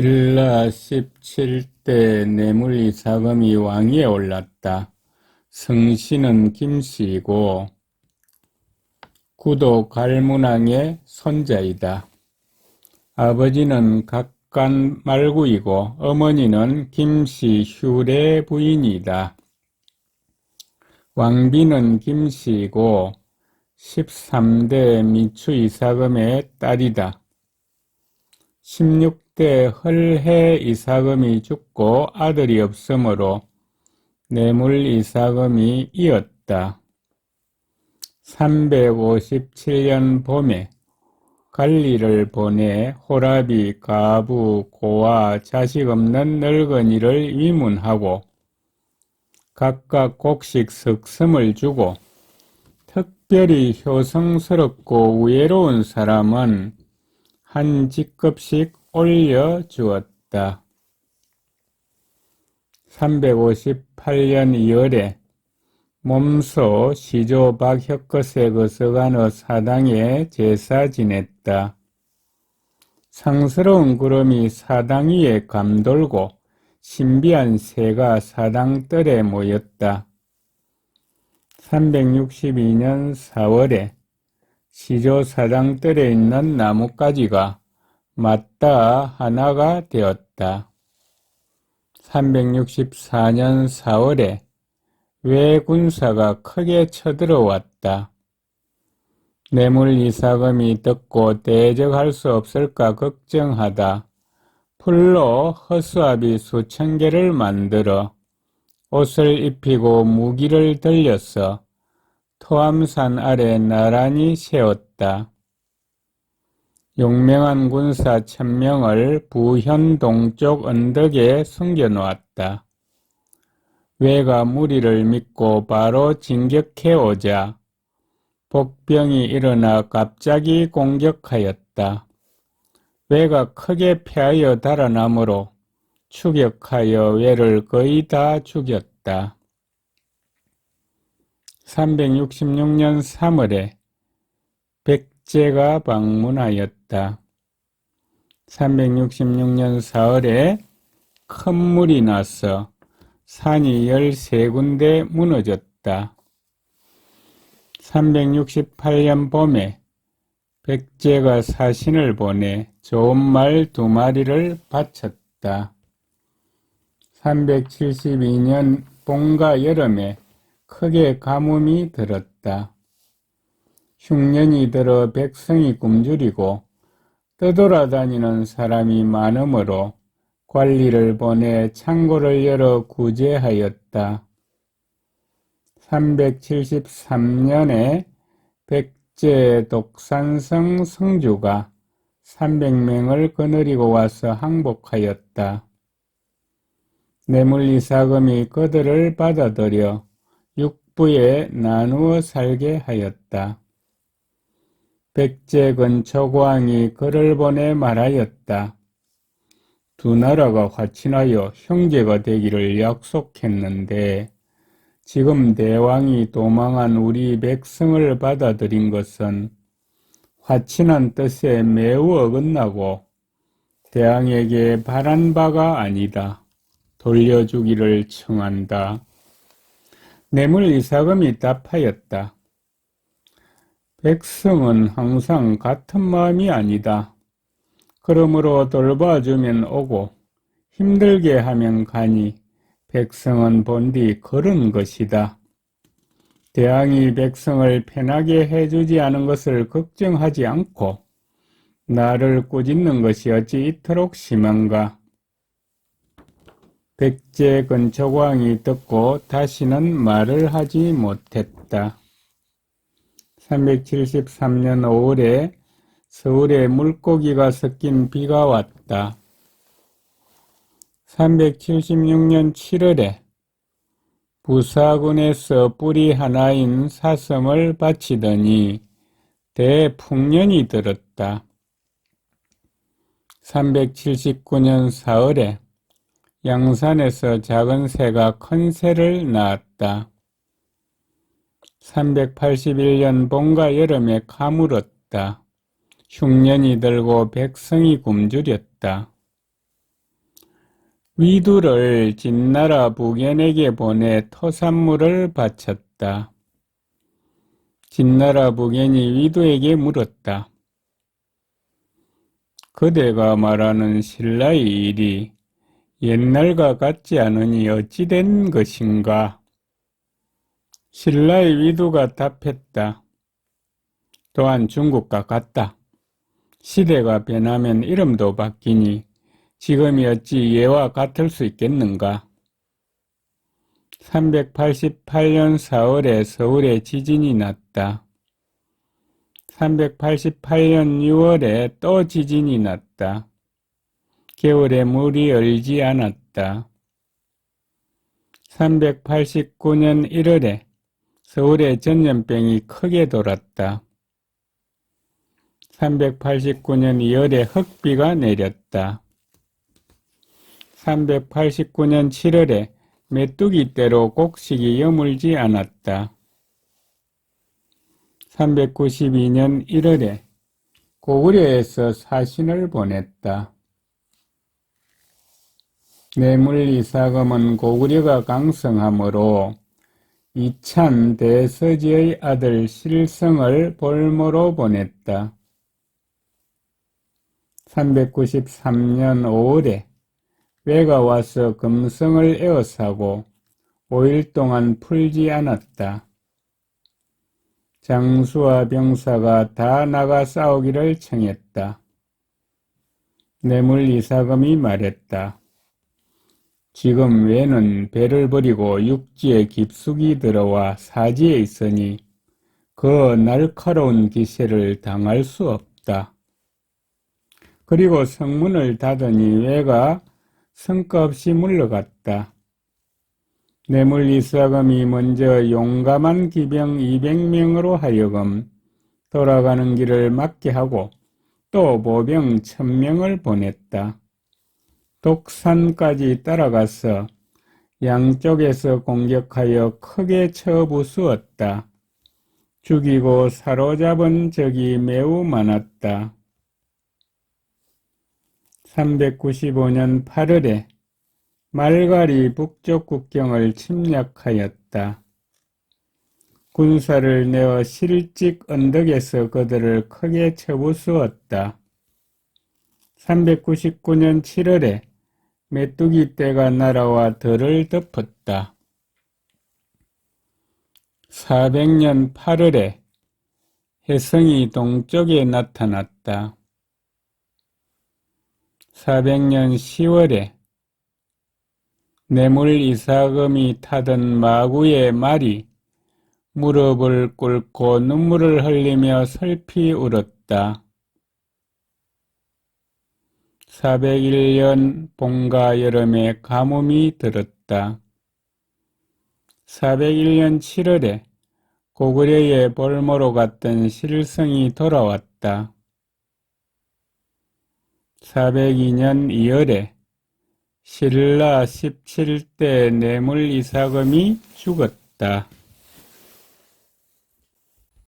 신라 17대 뇌물이 사금이 왕위에 올랐다. 성씨는 김씨이고 구도 갈문왕의 손자이다. 아버지는 각간 말구이고 어머니는 김씨 휴례 부인이다. 왕비는 김씨이고 13대 미추이사금의 딸이다. 16대 헐해 이사금이 죽고 아들이 없으므로 뇌물 이사금이 이었다. 357년 봄에 관리를 보내 호랍이 가부, 고아, 자식 없는 늙은이를 위문하고 각각 곡식 석섬을 주고 특별히 효성스럽고 우애로운 사람은 한 직급씩 올려 주었다. 358년 2월에 몸소 시조 박혁거세 거서간의 사당에 제사 지냈다. 상스러운 구름이 사당 위에 감돌고 신비한 새가 사당뜰에 모였다. 362년 4월에 시조 사당뜰에 있는 나뭇가지가 맞닿아 하나가 되었다. 364년 4월에 외군사가 크게 쳐들어왔다. 뇌물 이사금이 듣고 대적할 수 없을까 걱정하다 풀로 허수아비 수천 개를 만들어 옷을 입히고 무기를 들려서 토암산 아래 나란히 세웠다. 용맹한 군사 천명을 부현 동쪽 언덕에 숨겨놓았다. 외가 무리를 믿고 바로 진격해 오자 복병이 일어나 갑자기 공격하였다. 외가 크게 패하여 달아나므로 추격하여 외를 거의 다 죽였다. 366년 3월에 백제가 방문하였다. 366년 4월에 큰 물이 나서 산이 13군데 무너졌다. 368년 봄에 백제가 사신을 보내 좋은 말 두 마리를 바쳤다. 372년 봄과 여름에 크게 가뭄이 들었다. 흉년이 들어 백성이 굶주리고 떠돌아다니는 사람이 많으므로 관리를 보내 창고를 열어 구제하였다. 373년에 백제 독산성 성주가 300명을 거느리고 와서 항복하였다. 뇌물이사금이 그들을 받아들여 육부에 나누어 살게 하였다. 백제 근초고왕이 그를 보내 말하였다. 두 나라가 화친하여 형제가 되기를 약속했는데 지금 대왕이 도망한 우리 백성을 받아들인 것은 화친한 뜻에 매우 어긋나고 대왕에게 바란 바가 아니다. 돌려주기를 청한다. 뇌물 이사금이 답하였다. 백성은 항상 같은 마음이 아니다. 그러므로 돌봐주면 오고 힘들게 하면 가니 백성은 본디 그런 것이다. 대왕이 백성을 편하게 해주지 않은 것을 걱정하지 않고 나를 꾸짖는 것이 어찌 이토록 심한가? 백제 근초광이 듣고 다시는 말을 하지 못했다. 373년 5월에 서울에 물고기가 섞인 비가 왔다. 376년 7월에 부사군에서 뿌리 하나인 사슴을 바치더니 대풍년이 들었다. 379년 4월에 양산에서 작은 새가 큰 새를 낳았다. 381년 봄과 여름에 가물었다. 흉년이 들고 백성이 굶주렸다. 위두를 진나라 북연에게 보내 토산물을 바쳤다. 진나라 북연이 위두에게 물었다. 그대가 말하는 신라의 일이 옛날과 같지 않으니 어찌 된 것인가? 신라의 위두가 답했다. 또한 중국과 같다. 시대가 변하면 이름도 바뀌니 지금이 어찌 예와 같을 수 있겠는가? 388년 4월에 서울에 지진이 났다. 388년 6월에 또 지진이 났다. 겨울에 물이 얼지 않았다. 389년 1월에 서울에 전염병이 크게 돌았다. 389년 2월에 흑비가 내렸다. 389년 7월에 메뚜기 떼로 곡식이 여물지 않았다. 392년 1월에 고구려에서 사신을 보냈다. 뇌물이사금은 고구려가 강성하므로 이찬 대서지의 아들 실성을 볼모로 보냈다. 393년 5월에 왜가 와서 금성을 에워싸고 5일 동안 풀지 않았다. 장수와 병사가 다 나가 싸우기를 청했다. 뇌물 이사금이 말했다. 지금 왜는 배를 버리고 육지에 깊숙이 들어와 사지에 있으니 그 날카로운 기세를 당할 수 없다. 그리고 성문을 닫으니 왜가 성과 없이 물러갔다. 뇌물 이사금이 먼저 용감한 기병 200명으로 하여금 돌아가는 길을 막게 하고 또 보병 1000명을 보냈다. 독산까지 따라가서 양쪽에서 공격하여 크게 쳐부수었다. 죽이고 사로잡은 적이 매우 많았다. 395년 8월에 말갈이 북쪽 국경을 침략하였다. 군사를 내어 실직 언덕에서 그들을 크게 쳐부수었다. 399년 7월에 메뚜기 떼가 날아와 들을 덮었다. 400년 8월에 혜성이 동쪽에 나타났다. 400년 10월에 뇌물 이사금이 타던 마구의 말이 무릎을 꿇고 눈물을 흘리며 슬피 울었다. 401년 봄과 여름에 가뭄이 들었다. 401년 7월에 고구려의 볼모로 갔던 실성이 돌아왔다. 402년 2월에 신라 17대 뇌물 이사금이 죽었다.